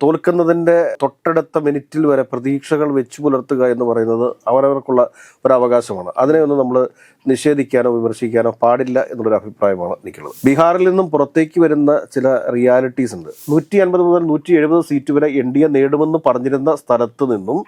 തോൽക്കുന്നതിന്റെ തൊട്ടടുത്ത മിനിറ്റിൽ വരെ പ്രതീക്ഷകൾ വെച്ചു പുലർത്തുക എന്ന് പറയുന്നത് അവരവർക്കുള്ള ഒരു അവകാശമാണ് അതിനെ ഒന്നും നമ്മൾ നിഷേധിക്കാനോ വിമർശിക്കാനോ പാടില്ല എന്നുള്ളൊരു അഭിപ്രായമാണ് എനിക്കുള്ളത്. ബീഹാറിൽ നിന്നും പുറത്തേക്ക് വരുന്ന ചില റിയാലിറ്റീസ് ഉണ്ട്. നൂറ്റി അൻപത് മുതൽ നൂറ്റി എഴുപത് സീറ്റ് വരെ എൻ ഡി എ നേടുമെന്ന് പറഞ്ഞിരുന്ന സ്ഥലത്ത് നിന്നും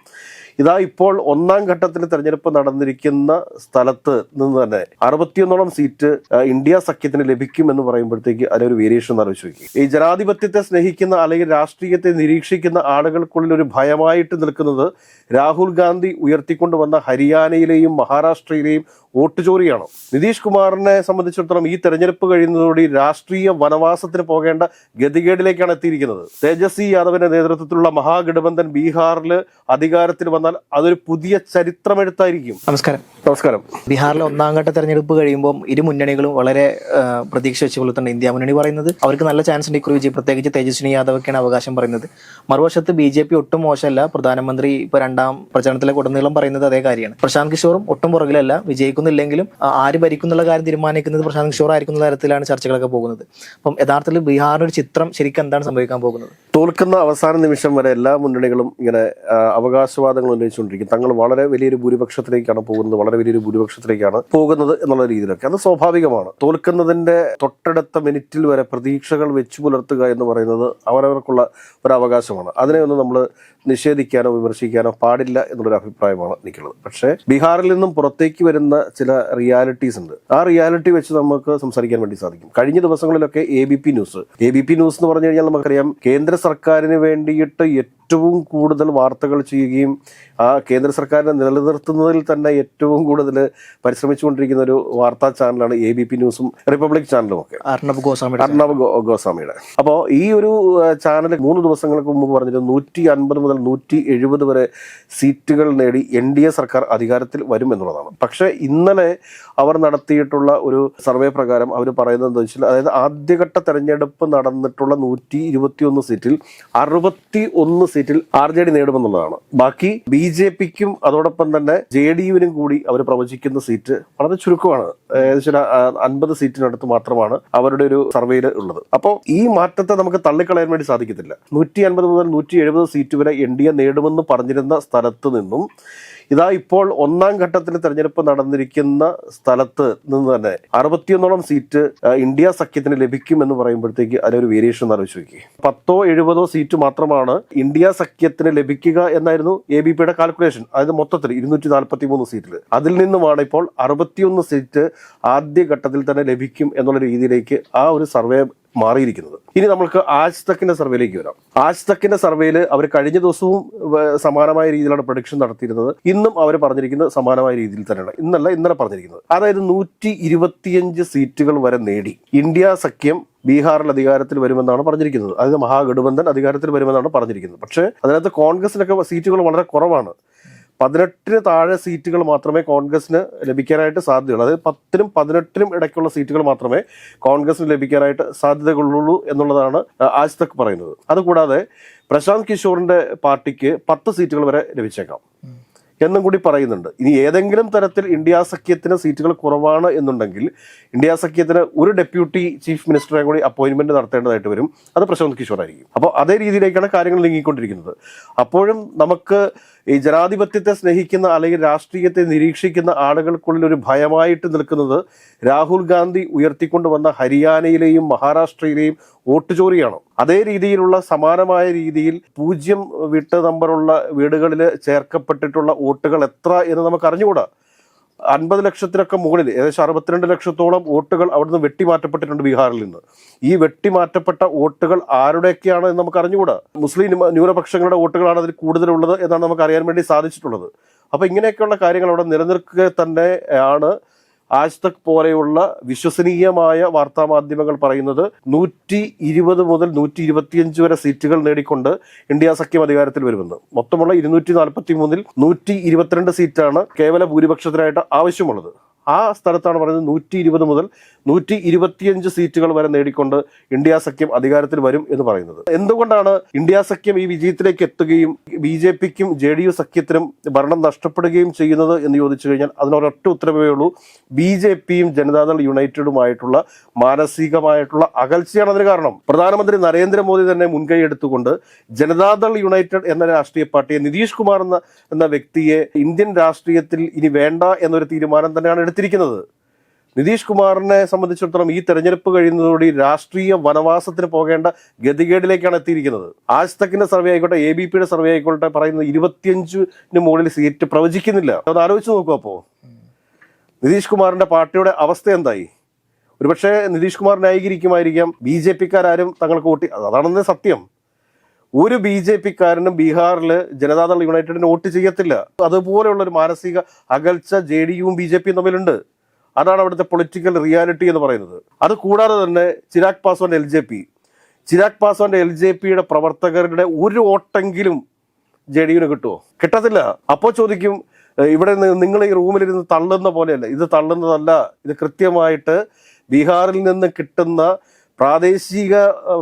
ഇതാ ഇപ്പോൾ ഒന്നാം ഘട്ടത്തിൽ തെരഞ്ഞെടുപ്പ് നടന്നിരിക്കുന്ന സ്ഥലത്ത് നിന്ന് തന്നെ അറുപത്തിയൊന്നോളം സീറ്റ് ഇന്ത്യ സഖ്യത്തിന് ലഭിക്കും എന്ന് പറയുമ്പോഴത്തേക്ക് അതിലൊരു വേരിയേഷൻ ആലോചിച്ച് ഈ ജനാധിപത്യത്തെ സ്നേഹിക്കുന്ന അല്ലെങ്കിൽ രാഷ്ട്രീയത്തെ നിരീക്ഷിക്കുന്ന ആളുകൾക്കുള്ളിൽ ഒരു ഭയമായിട്ട് നിൽക്കുന്നത് രാഹുൽ ഗാന്ധി ഉയർത്തിക്കൊണ്ടുവന്ന ഹരിയാനയിലെയും മഹാരാഷ്ട്രയിലെയും വോട്ട് ചോറിയാണോ? നിതീഷ് കുമാറിനെ സംബന്ധിച്ചിടത്തോളം ഈ തെരഞ്ഞെടുപ്പ് കഴിയുന്നതോടെ രാഷ്ട്രീയ വനവാസത്തിന് പോകേണ്ട ഗതികേടിലേക്കാണ് എത്തിയിരിക്കുന്നത്. തേജസ്വി യാദവിന്റെ നേതൃത്വത്തിലുള്ള മഹാഗഠബന്ധൻ ബീഹാറിൽ അധികാരത്തിൽ വന്നാൽ അതൊരു പുതിയ ചരിത്രമെടുത്തായിരിക്കും നമസ്കാരം. നമസ്കാരം. ബീഹാറിലെ ഒന്നാം ഘട്ട തെരഞ്ഞെടുപ്പ് കഴിയുമ്പോൾ ഇരു മുന്നണികളും വളരെ പ്രതീക്ഷ വെച്ച് പുലർത്തുന്നുണ്ട് ഇന്ത്യ മുന്നണി പറയുന്നത്. അവർക്ക് നല്ല ചാൻസ് ഉണ്ട് ഇക്കുറി വിജയം. പ്രത്യേകിച്ച് തേജസ്വിനി യാദവൊക്കെയാണ് അവകാശം പറയുന്നത്. മറുവശത്ത് ബി ജെ പി ഒട്ടും മോശമല്ല. പ്രധാനമന്ത്രി ഇപ്പൊ രണ്ടാം പ്രചാരണത്തിലെ ഉടനീളം പറയുന്നത് അതേ കാര്യമാണ്. പ്രശാന്ത് കിഷോറും ഒട്ടും പുറകിലല്ല. വിജയിക്കുന്നില്ലെങ്കിലും ആ, ആര് ഭരിക്കുന്നുള്ള കാര്യം തീരുമാനിക്കുന്നത് പ്രശാന്ത് കിഷോർ ആയിരിക്കുന്ന തരത്തിലാണ് ചർച്ചകളൊക്കെ പോകുന്നത്. അപ്പം യഥാർത്ഥത്തിൽ ബീഹാറിന്റെ ഒരു ചിത്രം ശരിക്കും എന്താണ് സംഭവിക്കാൻ പോകുന്നത്? തോൽക്കുന്ന അവസാന നിമിഷം വരെ എല്ലാ മുന്നണികളും ഇങ്ങനെ അവകാശവാദങ്ങൾ ഉന്നയിച്ചുകൊണ്ടിരിക്കും. തങ്ങൾ വളരെ വലിയൊരു ഭൂരിപക്ഷത്തിലേക്കാണ് പോകുന്നത് വളരെ വലിയൊരു ഭൂരിപക്ഷത്തിലേക്കാണ് പോകുന്നത് എന്നുള്ള രീതിയിലൊക്കെ. അത് സ്വാഭാവികമാണ്. തോൽക്കുന്നതിന്റെ തൊട്ടടുത്ത മിനിറ്റിൽ വരെ പ്രതീക്ഷകൾ വെച്ചു പുലർത്തുക എന്ന് പറയുന്നത് അവരവർക്കുള്ള ഒരു അവകാശമാണ്. അതിനെ ഒന്ന് നമ്മൾ നിഷേധിക്കാനോ വിമർശിക്കാനോ പാടില്ല എന്നുള്ളൊരു അഭിപ്രായമാണ് എനിക്കുള്ളത്. പക്ഷേ ബീഹാറിൽ നിന്നും പുറത്തേക്ക് വരുന്ന ചില റിയാലിറ്റീസ് ഉണ്ട്. ആ റിയാലിറ്റി വെച്ച് നമുക്ക് സംസാരിക്കാൻ വേണ്ടി സാധിക്കും. കഴിഞ്ഞ ദിവസങ്ങളിലൊക്കെ A B P news A B P news എന്ന് പറഞ്ഞു കഴിഞ്ഞാൽ നമുക്കറിയാം കേന്ദ്ര സർക്കാരിന് വേണ്ടിയിട്ട് ഏറ്റവും കൂടുതൽ വാർത്തകൾ ചെയ്യുകയും ആ കേന്ദ്ര സർക്കാരിനെ നിലനിർത്തുന്നതിൽ തന്നെ ഏറ്റവും കൂടുതൽ പരിശ്രമിച്ചുകൊണ്ടിരിക്കുന്ന ഒരു വാർത്താ ചാനലാണ് എ ബി പി ന്യൂസും റിപ്പബ്ലിക് ചാനലും ഒക്കെ. അർണബ് ഗോസ്വാമി അർണബ് ഗോസ്വാമിയുടെ. അപ്പോൾ ഈ ഒരു ചാനൽ മൂന്ന് ദിവസങ്ങൾക്ക് മുമ്പ് പറഞ്ഞിരുന്നു നൂറ്റി അൻപത് മുതൽ നൂറ്റി എഴുപത് വരെ സീറ്റുകൾ നേടി എൻ ഡി എ സർക്കാർ അധികാരത്തിൽ വരും എന്നുള്ളതാണ്. പക്ഷേ ഇന്നലെ അവർ നടത്തിയിട്ടുള്ള ഒരു സർവേ പ്രകാരം അവർ പറയുന്നത് എന്താ വെച്ചാൽ അതായത് ആദ്യഘട്ട തെരഞ്ഞെടുപ്പ് നടന്നിട്ടുള്ള നൂറ്റി ഇരുപത്തിയൊന്ന് സീറ്റിൽ അറുപത്തി ഒന്ന് സീറ്റിൽ ആർ ജെ ഡി നേടുമെന്നുള്ളതാണ്. ബാക്കി ബി ജെ പിക്കും അതോടൊപ്പം തന്നെ ജെ ഡി യുവിനും കൂടി അവർ പ്രവചിക്കുന്ന സീറ്റ് വളരെ ചുരുക്കമാണ്. ഏകദേശം അൻപത് സീറ്റിനടുത്ത് മാത്രമാണ് അവരുടെ ഒരു സർവേയിൽ ഉള്ളത്. അപ്പോൾ ഈ മാറ്റത്തെ നമുക്ക് തള്ളിക്കളയാൻ വേണ്ടി സാധിക്കത്തില്ല. നൂറ്റി അൻപത് മുതൽ നൂറ്റി എഴുപത് സീറ്റ് വരെ എൻ ഡി എ നേടുമെന്ന് പറഞ്ഞിരുന്ന സ്ഥലത്ത് നിന്നും ഇതാ ഇപ്പോൾ ഒന്നാം ഘട്ടത്തിൽ തെരഞ്ഞെടുപ്പ് നടന്നിരിക്കുന്ന സ്ഥലത്ത് നിന്ന് തന്നെ അറുപത്തിയൊന്നോളം സീറ്റ് ഇന്ത്യ സഖ്യത്തിന് ലഭിക്കും എന്ന് പറയുമ്പോഴത്തേക്ക് അതിലൊരു വേരിയേഷൻ ആലോചിച്ച് നോക്കി പത്തോ എഴുപതോ സീറ്റ് മാത്രമാണ് ഇന്ത്യ സഖ്യത്തിന് ലഭിക്കുക എന്നായിരുന്നു എ ബി പിയുടെ കാൽക്കുലേഷൻ അതായത് മൊത്തത്തിൽ ഇരുന്നൂറ്റി നാൽപ്പത്തി മൂന്ന് സീറ്റിൽ അതിൽ നിന്നുമാണ് ഇപ്പോൾ അറുപത്തിയൊന്ന് സീറ്റ് ആദ്യ ഘട്ടത്തിൽ തന്നെ ലഭിക്കും എന്നുള്ള രീതിയിലേക്ക് ആ ഒരു സർവേ മാറിയിരിക്കുന്നത്. ഇനി നമ്മൾക്ക് ആജ്തക്കിന്റെ സർവേയിലേക്ക് വരാം. ആജ്തക്കിന്റെ സർവേയിൽ അവർ കഴിഞ്ഞ ദിവസവും സമാനമായ രീതിയിലാണ് പ്രൊഡിക്ഷൻ നടത്തിയിരുന്നത്. ഇന്നും അവർ പറഞ്ഞിരിക്കുന്നത് സമാനമായ രീതിയിൽ തന്നെയാണ്. ഇന്നല്ല ഇന്നലെ പറഞ്ഞിരിക്കുന്നത്. അതായത് നൂറ്റി ഇരുപത്തിയഞ്ച് സീറ്റുകൾ വരെ നേടി. ഇന്ത്യ സഖ്യം ബീഹാറിൽ അധികാരത്തിൽ വരുമെന്നാണ് പറഞ്ഞിരിക്കുന്നത്. അതായത് മഹാഗഠബന്ധൻ അധികാരത്തിൽ വരുമെന്നാണ് പറഞ്ഞിരിക്കുന്നത്. പക്ഷേ അതിനകത്ത് കോൺഗ്രസിനൊക്കെ സീറ്റുകൾ വളരെ കുറവാണ്. പതിനെട്ടിന് താഴെ സീറ്റുകൾ മാത്രമേ കോൺഗ്രസിന് ലഭിക്കാനായിട്ട് സാധ്യതയുള്ളൂ. അതായത് പത്തിനും പതിനെട്ടിനും ഇടയ്ക്കുള്ള സീറ്റുകൾ മാത്രമേ കോൺഗ്രസിന് ലഭിക്കാനായിട്ട് സാധ്യതകളുള്ളൂ എന്നുള്ളതാണ് ആജ് പറയുന്നത്. അതുകൂടാതെ പ്രശാന്ത് കിഷോറിന്റെ പാർട്ടിക്ക് പത്ത് സീറ്റുകൾ വരെ ലഭിച്ചേക്കാം. എന്നും കൂടി പറയുന്നുണ്ട് ഇനി ഏതെങ്കിലും തരത്തിൽ ഇന്ത്യ സഖ്യത്തിന് സീറ്റുകൾ കുറവാണ് എന്നുണ്ടെങ്കിൽ ഇന്ത്യ സഖ്യത്തിന് ഒരു ഡെപ്യൂട്ടി ചീഫ് മിനിസ്റ്ററെ കൂടി അപ്പോയിന്റ്മെന്റ് നടത്തേണ്ടതായിട്ട് വരും. അത് പ്രശാന്ത് കിഷോർ ആയിരിക്കും അപ്പോൾ അതേ രീതിയിലേക്കാണ് കാര്യങ്ങൾ നീങ്ങിക്കൊണ്ടിരിക്കുന്നത്. അപ്പോഴും നമുക്ക് ഈ ജനാധിപത്യത്തെ സ്നേഹിക്കുന്ന അല്ലെങ്കിൽ രാഷ്ട്രീയത്തെ നിരീക്ഷിക്കുന്ന ആളുകൾക്കുള്ളിൽ ഒരു ഭയമായിട്ട് നിൽക്കുന്നത് രാഹുൽ ഗാന്ധി ഉയർത്തിക്കൊണ്ടുവന്ന ഹരിയാനയിലെയും മഹാരാഷ്ട്രയിലെയും വോട്ട് ചോറിയാണ്? അതേ രീതിയിലുള്ള സമാനമായ രീതിയിൽ പൂജ്യം വിട്ട് നമ്പറുള്ള വീടുകളിൽ ചേർക്കപ്പെട്ടിട്ടുള്ള വോട്ടുകൾ എത്ര എന്ന് നമുക്ക് അറിഞ്ഞുകൂടാ? അൻപത് ലക്ഷത്തിനൊക്കെ മുകളിൽ ഏകദേശം അറുപത്തിരണ്ട് ലക്ഷത്തോളം വോട്ടുകൾ അവിടുന്ന് വെട്ടിമാറ്റപ്പെട്ടിട്ടുണ്ട് ബീഹാറിൽ നിന്ന്. ഈ വെട്ടിമാറ്റപ്പെട്ട വോട്ടുകൾ ആരുടെയൊക്കെയാണ് എന്ന് നമുക്ക് അറിഞ്ഞുകൂടാ? മുസ്ലിം ന്യൂനപക്ഷങ്ങളുടെ വോട്ടുകളാണ് അതിൽ കൂടുതലുള്ളത് എന്നാണ് നമുക്ക് അറിയാൻ വേണ്ടി സാധിച്ചിട്ടുള്ളത്. അപ്പൊ ഇങ്ങനെയൊക്കെയുള്ള കാര്യങ്ങൾ അവിടെ നിലനിൽക്കുക തന്നെ ആജ് തക് പോലെയുള്ള വിശ്വസനീയമായ വാർത്താ മാധ്യമങ്ങൾ പറയുന്നത് നൂറ്റി ഇരുപത് മുതൽ നൂറ്റി ഇരുപത്തിയഞ്ച് വരെ സീറ്റുകൾ നേടിക്കൊണ്ട് ഇന്ത്യ സഖ്യം അധികാരത്തിൽ വരുമെന്ന്. മൊത്തമുള്ള ഇരുന്നൂറ്റി നാൽപ്പത്തി മൂന്നിൽ നൂറ്റി ഇരുപത്തിരണ്ട് സീറ്റാണ് കേവല ഭൂരിപക്ഷത്തിനായിട്ട് ആവശ്യമുള്ളത്. ആ സ്ഥലത്താണ് പറയുന്നത് നൂറ്റി ഇരുപത് മുതൽ നൂറ്റി ഇരുപത്തിയഞ്ച് സീറ്റുകൾ വരെ നേടിക്കൊണ്ട് ഇന്ത്യ സഖ്യം അധികാരത്തിൽ വരും എന്ന് പറയുന്നത്. എന്തുകൊണ്ടാണ് ഇന്ത്യ സഖ്യം ഈ വിജയത്തിലേക്ക് എത്തുകയും ബി ജെ പിക്കും ജെ ഡി യു സഖ്യത്തിനും ഭരണം നഷ്ടപ്പെടുകയും ചെയ്യുന്നത് എന്ന് ചോദിച്ചു കഴിഞ്ഞാൽ അതിനൊരൊറ്റ ഉത്തരവേ ഉള്ളൂ. ബി ജെ പിയും ജനതാദൾ യുണൈറ്റഡുമായിട്ടുള്ള മാനസികമായിട്ടുള്ള അകൽച്ചയാണ് അതിന് കാരണം. പ്രധാനമന്ത്രി നരേന്ദ്രമോദി തന്നെ മുൻകൈ എടുത്തുകൊണ്ട് ജനതാദൾ യുണൈറ്റഡ് എന്ന രാഷ്ട്രീയ പാർട്ടിയെ നിതീഷ് കുമാർ എന്ന എന്ന വ്യക്തിയെ ഇന്ത്യൻ രാഷ്ട്രീയത്തിൽ ഇനി വേണ്ട എന്നൊരു തീരുമാനം തന്നെയാണ് എടുത്തിരിക്കുന്നത്. നിതീഷ് കുമാറിനെ സംബന്ധിച്ചിടത്തോളം ഈ തെരഞ്ഞെടുപ്പ് കഴിയുന്നതോടെ രാഷ്ട്രീയ വനവാസത്തിന് പോകേണ്ട ഗതികേടിലേക്കാണ് എത്തിയിരിക്കുന്നത്. ആജ് തക്കിന്റെ സർവേ ആയിക്കോട്ടെ എ ബി പിയുടെ സർവേ ആയിക്കോട്ടെ പറയുന്നത് ഇരുപത്തിയഞ്ചിന് മുകളിൽ സീറ്റ് പ്രവചിക്കുന്നില്ല. അത് ആലോചിച്ച് നോക്കൂ അപ്പോ. നിതീഷ് കുമാറിന്റെ പാർട്ടിയുടെ അവസ്ഥ എന്തായി? ഒരുപക്ഷെ നിതീഷ് കുമാർ ന്യായീകരിക്കുമായിരിക്കാം ബി ജെ പിക്കാരും തങ്ങൾക്ക് വോട്ട് അതാണെന്ന് സത്യം. ഒരു ബി ജെ പിക്കാരനും ബീഹാറിൽ ജനതാദൾ യുണൈറ്റഡിന് വോട്ട് ചെയ്യത്തില്ല. അതുപോലെയുള്ള ഒരു മാനസിക അകൽച്ച ജെ ഡി യുവും ബി ജെ പിയും തമ്മിലുണ്ട്. അതാണ് അവിടുത്തെ പൊളിറ്റിക്കൽ റിയാലിറ്റി എന്ന് പറയുന്നത്. അത് കൂടാതെ തന്നെ ചിരാഗ് പാസ്വാന്റെ എൽ ജെ പി. ചിരാഗ് പാസ്വാന്റെ എൽ ജെ പിയുടെ പ്രവർത്തകരുടെ ഒരു വോട്ടെങ്കിലും ജെ ഡി യുവിന് കിട്ടുമോ കിട്ടത്തില്ല. അപ്പോൾ ചോദിക്കും "ഏഹ് ഇവിടെ നിങ്ങൾ ഈ റൂമിലിരുന്ന് തള്ളുന്ന പോലെയല്ല. ഇത് തള്ളുന്നതല്ല. ഇത് കൃത്യമായിട്ട് ബീഹാറിൽ നിന്ന് കിട്ടുന്ന പ്രാദേശിക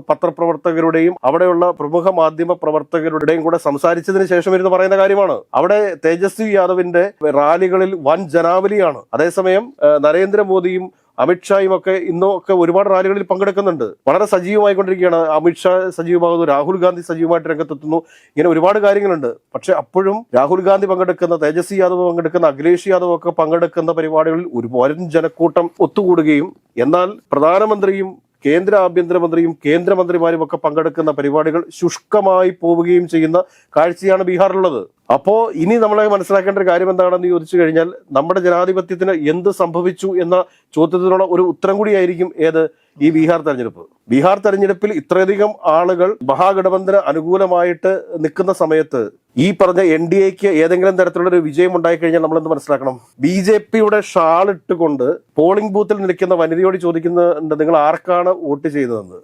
പത്രപ്രവർത്തകരുടെയും അവിടെയുള്ള പ്രമുഖ മാധ്യമ പ്രവർത്തകരുടെയും കൂടെ സംസാരിച്ചതിന് ശേഷം ഇരുന്ന് പറയുന്ന കാര്യമാണ്. അവിടെ തേജസ്വി യാദവിന്റെ റാലികളിൽ വൻ ജനാവലിയാണ്. അതേസമയം നരേന്ദ്രമോദിയും അമിത്ഷായും ഒക്കെ ഇന്നും ഒക്കെ ഒരുപാട് റാലികളിൽ പങ്കെടുക്കുന്നുണ്ട്. വളരെ സജീവമായിക്കൊണ്ടിരിക്കുകയാണ് അമിത്ഷാ സജീവമാകുന്നു രാഹുൽ ഗാന്ധി സജീവമായിട്ട് രംഗത്തെത്തുന്നു. ഇങ്ങനെ ഒരുപാട് കാര്യങ്ങളുണ്ട്. പക്ഷെ അപ്പോഴും രാഹുൽ ഗാന്ധി പങ്കെടുക്കുന്ന തേജസ്വി യാദവ് പങ്കെടുക്കുന്ന അഖിലേഷ് യാദവ് ഒക്കെ പങ്കെടുക്കുന്ന പരിപാടികളിൽ ഒരുപാട് ജനക്കൂട്ടം ഒത്തുകൂടുകയും എന്നാൽ പ്രധാനമന്ത്രിയും കേന്ദ്ര ആഭ്യന്തരമന്ത്രിയും കേന്ദ്രമന്ത്രിമാരും ഒക്കെ പങ്കെടുക്കുന്ന പരിപാടികൾ ശുഷ്കമായി പോവുകയും ചെയ്യുന്ന കാഴ്ചയാണ് ബീഹാറിലുള്ളത്. അപ്പോ ഇനി നമ്മളെ മനസ്സിലാക്കേണ്ട ഒരു കാര്യം എന്താണെന്ന് ചോദിച്ചു കഴിഞ്ഞാൽ നമ്മുടെ ജനാധിപത്യത്തിന് എന്ത് സംഭവിച്ചു എന്ന ചോദ്യത്തിനുള്ള ഒരു ഉത്തരം കൂടിയായിരിക്കും ഏത്? ഈ ബീഹാർ തെരഞ്ഞെടുപ്പ്. ബീഹാർ തെരഞ്ഞെടുപ്പിൽ ഇത്രയധികം ആളുകൾ മഹാഗഠബന്ധന് അനുകൂലമായിട്ട് നിൽക്കുന്ന സമയത്ത് ഈ പറഞ്ഞ എൻ ഡി എക്ക് ഏതെങ്കിലും തരത്തിലുള്ള ഒരു വിജയം ഉണ്ടായിക്കഴിഞ്ഞാൽ നമ്മൾ എന്ത് മനസ്സിലാക്കണം? ബി ജെ പിയുടെ ഷാൾ ഇട്ടുകൊണ്ട് പോളിംഗ് ബൂത്തിൽ നിൽക്കുന്ന വനിതയോട് ചോദിക്കുന്നുണ്ട് നിങ്ങൾ ആർക്കാണ് വോട്ട് ചെയ്തതെന്ന്?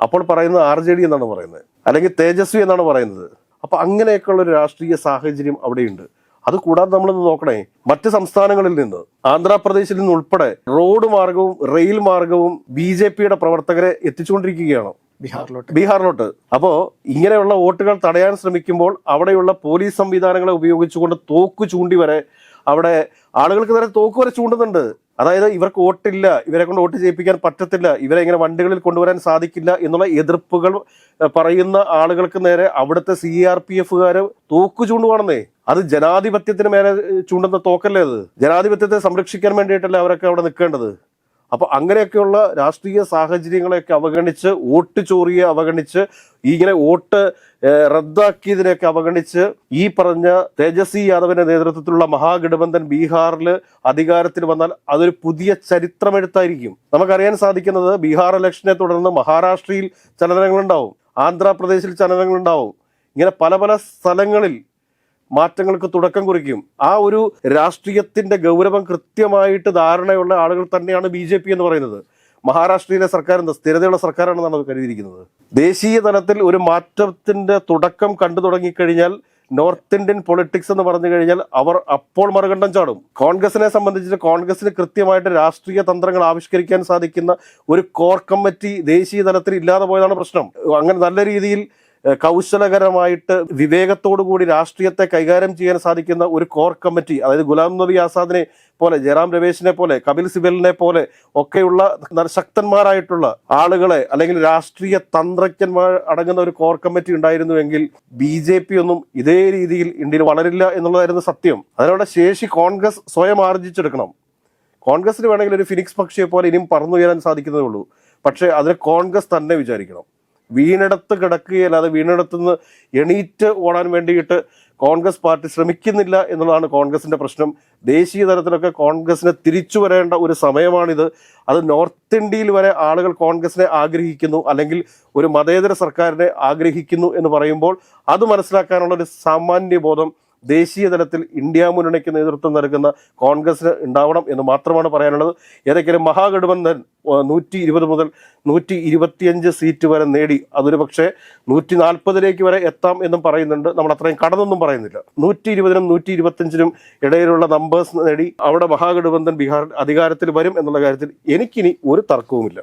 അപ്പോൾ പറയുന്നത് ആർ ജെ ഡി എന്നാണ് പറയുന്നത്. അല്ലെങ്കിൽ തേജസ്വി എന്നാണ് പറയുന്നത്. അപ്പൊ അങ്ങനെയൊക്കെയുള്ള ഒരു രാഷ്ട്രീയ സാഹചര്യം അവിടെയുണ്ട്. അത് കൂടാതെ നമ്മൾ നോക്കണേ. മറ്റ് സംസ്ഥാനങ്ങളിൽ നിന്ന് ആന്ധ്രാപ്രദേശിൽ നിന്ന് ഉൾപ്പെടെ റോഡ് മാർഗവും റെയിൽ മാർഗവും ബി ജെ പിയുടെ പ്രവർത്തകരെ എത്തിച്ചുകൊണ്ടിരിക്കുകയാണ്. ബീഹാറിലോട്ട്. ബീഹാറിലോട്ട്. അപ്പോ ഇങ്ങനെയുള്ള വോട്ടുകൾ തടയാൻ ശ്രമിക്കുമ്പോൾ അവിടെയുള്ള പോലീസ് സംവിധാനങ്ങളെ ഉപയോഗിച്ചുകൊണ്ട് തോക്ക് ചൂണ്ടി വരെ അവിടെ ആളുകൾക്ക് നേരെ തോക്ക് വരെ ചൂണ്ടുന്നുണ്ട്. അതായത് ഇവർക്ക് വോട്ടില്ല ഇവരെ കൊണ്ട് വോട്ട് ചെയ്യിപ്പിക്കാൻ പറ്റത്തില്ല ഇവരെ ഇങ്ങനെ വണ്ടികളിൽ കൊണ്ടുവരാൻ സാധിക്കില്ല എന്നുള്ള എതിർപ്പുകൾ പറയുന്ന ആളുകൾക്ക് നേരെ അവിടുത്തെ സി ആർ പി എഫുകാർ തോക്ക് ചൂണ്ടുവാണെന്നേ അത് ജനാധിപത്യത്തിന് മേലെ ചൂണ്ടുന്ന തോക്കല്ലേ അത്? ജനാധിപത്യത്തെ സംരക്ഷിക്കാൻ വേണ്ടിയിട്ടല്ലേ അവരൊക്കെ അവിടെ നിൽക്കേണ്ടത്? അപ്പൊ അങ്ങനെയൊക്കെയുള്ള രാഷ്ട്രീയ സാഹചര്യങ്ങളെയൊക്കെ അവഗണിച്ച് വോട്ട് ചോറിയെ അവഗണിച്ച് ഇങ്ങനെ വോട്ട് റദ്ദാക്കിയതിനെയൊക്കെ അവഗണിച്ച് ഈ പറഞ്ഞ തേജസ്വി യാദവിന്റെ നേതൃത്വത്തിലുള്ള മഹാഗഠബന്ധൻ ബീഹാറിൽ അധികാരത്തിൽ വന്നാൽ അതൊരു പുതിയ ചരിത്രമെടുത്തായിരിക്കും. നമുക്കറിയാൻ സാധിക്കുന്നത് ബീഹാർ ഇലക്ഷനെ തുടർന്ന് മഹാരാഷ്ട്രയിൽ ചലനങ്ങളുണ്ടാവും ആന്ധ്രാപ്രദേശിൽ ചലനങ്ങളുണ്ടാവും. ഇങ്ങനെ പല പല സ്ഥലങ്ങളിൽ മാറ്റങ്ങൾക്ക് തുടക്കം കുറിക്കും. ആ ഒരു രാഷ്ട്രീയത്തിന്റെ ഗൗരവം കൃത്യമായിട്ട് ധാരണയുള്ള ആളുകൾ തന്നെയാണ് ബി എന്ന് പറയുന്നത്. മഹാരാഷ്ട്രയിലെ സർക്കാർ എന്താ? സ്ഥിരതയുള്ള സർക്കാരാണെന്നാണ് കരുതിയിരിക്കുന്നത്. ദേശീയ തലത്തിൽ ഒരു മാറ്റത്തിന്റെ തുടക്കം കണ്ടു തുടങ്ങിക്കഴിഞ്ഞാൽ നോർത്ത് ഇന്ത്യൻ പൊളിറ്റിക്സ് എന്ന് പറഞ്ഞു കഴിഞ്ഞാൽ അവർ അപ്പോൾ മറുകണ്ഠം ചാടും. കോൺഗ്രസിനെ സംബന്ധിച്ച് കോൺഗ്രസിന് കൃത്യമായിട്ട് രാഷ്ട്രീയ തന്ത്രങ്ങൾ ആവിഷ്കരിക്കാൻ സാധിക്കുന്ന ഒരു കോർ കമ്മിറ്റി ദേശീയ തലത്തിൽ ഇല്ലാതെ പോയതാണ് പ്രശ്നം. അങ്ങനെ നല്ല രീതിയിൽ കൗശലകരമായിട്ട് വിവേകത്തോടു കൂടി രാഷ്ട്രീയത്തെ കൈകാര്യം ചെയ്യാൻ സാധിക്കുന്ന ഒരു കോർ കമ്മിറ്റി അതായത് ഗുലാം നബി ആസാദിനെ പോലെ ജയറാം രമേശിനെ പോലെ കപിൽ സിബലിനെ പോലെ ഒക്കെയുള്ള ശക്തന്മാരായിട്ടുള്ള ആളുകളെ അല്ലെങ്കിൽ രാഷ്ട്രീയ തന്ത്രജ്ഞന്മാർ അടങ്ങുന്ന ഒരു കോർ കമ്മിറ്റി ഉണ്ടായിരുന്നുവെങ്കിൽ ബി ജെ പി ഒന്നും ഇതേ രീതിയിൽ ഇന്ത്യയിൽ വളരില്ല എന്നുള്ളതായിരുന്നു സത്യം. അതിനുള്ള ശേഷി കോൺഗ്രസ് സ്വയം ആർജിച്ചെടുക്കണം. കോൺഗ്രസിന് വേണമെങ്കിൽ ഒരു ഫിനിക്സ് പക്ഷിയെ പോലെ ഇനിയും പറന്നുയരാൻ സാധിക്കുന്നതേ ഉള്ളൂ. പക്ഷേ അതിന് കോൺഗ്രസ് തന്നെ വിചാരിക്കണം. വീണിടത്ത് കിടക്കുകയല്ലാതെ വീണിടത്ത് നിന്ന് എണീറ്റ് ഓടാൻ വേണ്ടിയിട്ട് കോൺഗ്രസ് പാർട്ടി ശ്രമിക്കുന്നില്ല എന്നുള്ളതാണ് കോൺഗ്രസിന്റെ പ്രശ്നം. ദേശീയ തലത്തിലൊക്കെ കോൺഗ്രസിനെ തിരിച്ചു വരേണ്ട ഒരു സമയമാണിത്. അത് നോർത്ത് ഇന്ത്യയിൽ വരെ ആളുകൾ കോൺഗ്രസിനെ ആഗ്രഹിക്കുന്നു അല്ലെങ്കിൽ ഒരു മതേതര സർക്കാരിനെ ആഗ്രഹിക്കുന്നു എന്ന് പറയുമ്പോൾ അത് മനസ്സിലാക്കാനുള്ള ഒരു സാമാന്യ ബോധം ദേശീയ തലത്തിൽ ഇന്ത്യ മുന്നണിക്ക് നേതൃത്വം നൽകുന്ന കോൺഗ്രസ് ഉണ്ടാവണം എന്ന് മാത്രമാണ് പറയാനുള്ളത്. ഏതെങ്കിലും മഹാഗഠബന്ധൻ നൂറ്റി ഇരുപത് മുതൽ നൂറ്റി ഇരുപത്തിയഞ്ച് സീറ്റ് വരെ നേടി അതൊരു പക്ഷേ നൂറ്റി നാൽപ്പതിലേക്ക് വരെ എത്താം എന്നും പറയുന്നുണ്ട്. നമ്മൾ അത്രയും കടന്നൊന്നും പറയുന്നില്ല. നൂറ്റി ഇരുപതിനും നൂറ്റി ഇരുപത്തിയഞ്ചിനും ഇടയിലുള്ള നമ്പേഴ്സ് നേടി അവിടെ മഹാഗഠബന്ധൻ ബീഹാർ അധികാരത്തിൽ വരും എന്നുള്ള കാര്യത്തിൽ എനിക്കിനി ഒരു തർക്കവുമില്ല.